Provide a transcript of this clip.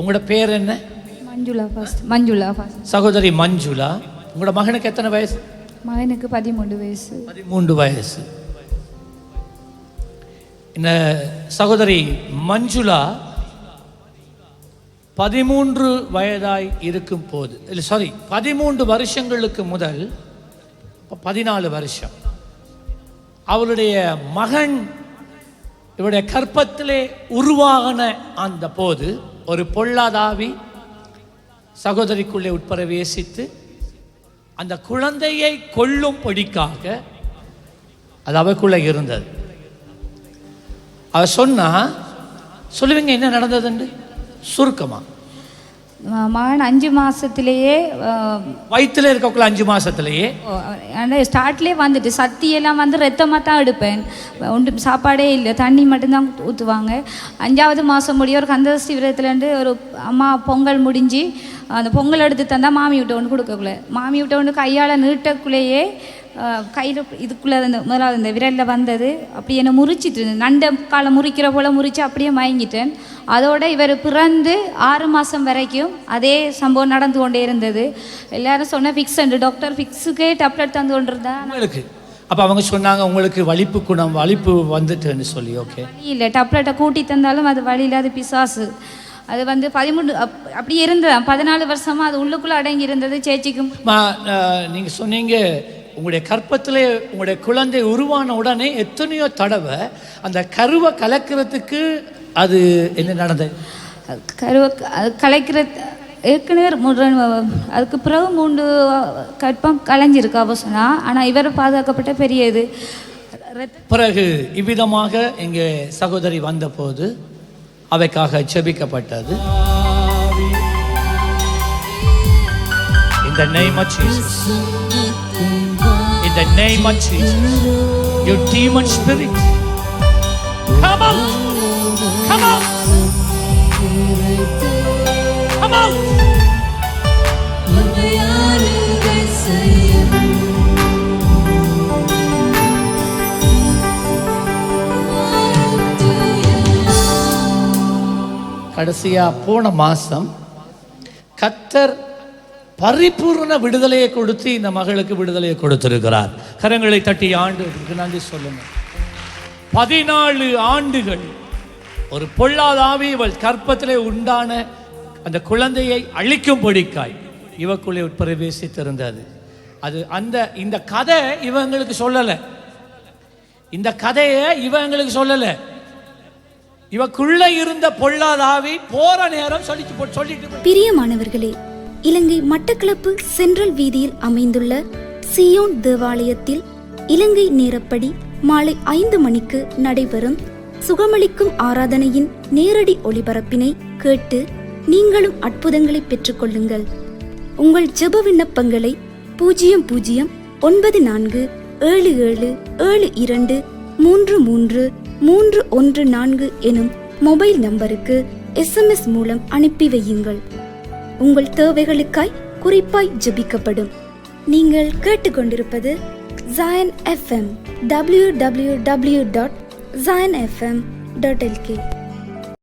உங்களோட பேர் என்ன? மஞ்சுளா ஃபர்ஸ்ட் மஞ்சுளா ஃபர்ஸ்ட் சகோதரி மஞ்சுளா உங்களோட மகனுக்கு எத்தனை வயசு? மகனுக்கு பதிமூன்று வயசு. பதிமூன்று வயசு. இந்த சகோதரி மஞ்சுளா பதிமூன்று வயதாய் இருக்கும் போது இல்லை சாரி பதிமூன்று வருஷங்களுக்கு முதல் பதினாலு வருஷம். அவளுடைய மகன் இவருடைய கற்பத்திலே உருவாகின அந்த போது ஒரு பொல்லாதாவி சகோதரிக்குள்ளே உட்பிரவேசித்து அந்த குழந்தையை கொல்லும் படிக்காக அது அவக்குள்ளே இருந்தது. அவ சொன்னா சொல்லுவீங்க என்ன நடந்ததுன்னு சுருக்கமாக மகன் அஞ்சு மாசத்திலேயே வயித்துல இருக்கக்குள்ள அஞ்சு மாசத்திலேயே? ஆனால் ஸ்டார்ட்லேயே வந்துட்டு சத்தியெல்லாம் வந்து ரத்தமாக தான் எடுப்பேன். ஒன்றும் சாப்பாடே இல்லை தண்ணி மட்டும்தான் ஊற்றுவாங்க அஞ்சாவது மாதம் முடிய ஒரு கந்தசஷ்டி விரதத்துலேருந்து ஒரு அம்மா பொங்கல் முடிஞ்சு அந்த பொங்கல் எடுத்து தந்தால் மாமி விட்ட ஒன்று கொடுக்கக்குள்ள. மாமி விட்ட ஒன்று கையால் நீட்டக்குள்ளேயே கையில் இதுக்குள்ளே அந்த முதலாவது இந்த விரலில் வந்தது. அப்படி என்னை முறிச்சிட்டு இருந்தது நண்டை காலை முறிக்கிற போல் முறிச்சு அப்படியே மயங்கிட்டேன். அதோட இவர் பிறந்து ஆறு மாதம் வரைக்கும் அதே சம்பவம் நடந்து கொண்டே இருந்தது. எல்லாரும் சொன்ன ஃபிக்ஸ் டாக்டர் ஃபிக்ஸுக்கே டப்லெட் தந்து கொண்டிருந்தா. உங்களுக்கு. அப்ப அவங்க சொன்னாங்க உங்களுக்கு வலிப்பு குணம் வலிப்பு வந்துட்டுன்னு சொல்லி ஓகே இல்லை டப்லெட்டை கூட்டி தந்தாலும் அது வழி இல்லாத பிசாசு. அது வந்து பதிமூணு அப் அப்படி இருந்தது. பதினாலு வருஷமா அது உள்ளுக்குள்ளே அடங்கி இருந்தது சேச்சிக்கும். நீங்க சொன்னீங்க உங்களுடைய கற்பத்திலே உங்களுடைய குழந்தை உருவான உடனே எத்தனையோ தடவை அந்த கருவை கலக்கிறதுக்கு அது என்ன நடந்தது? கருவை கலைக்கிற ஏற்கனவே மூன்று அதுக்கு பிறகு மூன்று கற்பம் கலைஞ்சிருக்கு அவ சொன்னா ஆனால் இவர் பாதுகாக்கப்பட்ட பெரிய இது. பிறகு இவ்விதமாக இங்கே சகோதரி வந்தபோது அவைக்காக செபிக்கப்பட்டது In the name name of Jesus. You demon spirit. Come out. Come out. Come out. கடைசியா போன மாசம் கத்தர் பரிபூர்ண விடுதலையை கொடுத்து இந்த மகளுக்கு விடுதலையை கொடுத்திருக்கிறார். கரங்களை தட்டி ஆண்டு நன்றி சொல்லுங்க பதினாலு ஆண்டுகள் ஒரு பொல்லாதாவி இவள் கற்பத்திலே உண்டான அந்த குழந்தையை அழிக்கும்படிக்காய் இவக்குள்ளே உட்பிரவேசித்திருந்தது அது அந்த இந்த கதை இவங்களுக்கு சொல்லலை. இந்த கதையை இவங்களுக்கு சொல்லலை. இவக்குள்ள இருந்த பொல்லாதாவி போற நேரம் சொல்லிட்டு சொல்லிட்டு பிரியமானவர்களே இலங்கை மட்டக்களப்பு சென்ட்ரல் வீதியில் அமைந்துள்ள சியோன் தேவாலயத்தில் இலங்கை நேரப்படி மாலை ஐந்து மணிக்கு நடைபெறும் சுகமளிக்கும் ஆராதனையின் நேரடி ஒளிபரப்பினை கேட்டு நீங்களும் அற்புதங்களை பெற்றுக்கொள்ளுங்கள். உங்கள் ஜெப விண்ணப்பங்களை பூஜ்ஜியம் பூஜ்ஜியம் ஒன்பது நான்கு ஏழு ஏழு ஏழு இரண்டு மூன்று மூன்று மூன்று ஒன்று நான்கு எனும் மொபைல் நம்பருக்கு எஸ்எம்எஸ் மூலம் அனுப்பி வையுங்கள். உங்கள் தேவைகளுக்காய் குறிப்பாய் ஜபிக்கப்படும். நீங்கள் கேட்டுக்கொண்டிருப்பது Jayan FM W W W dot Jayan FM dot LK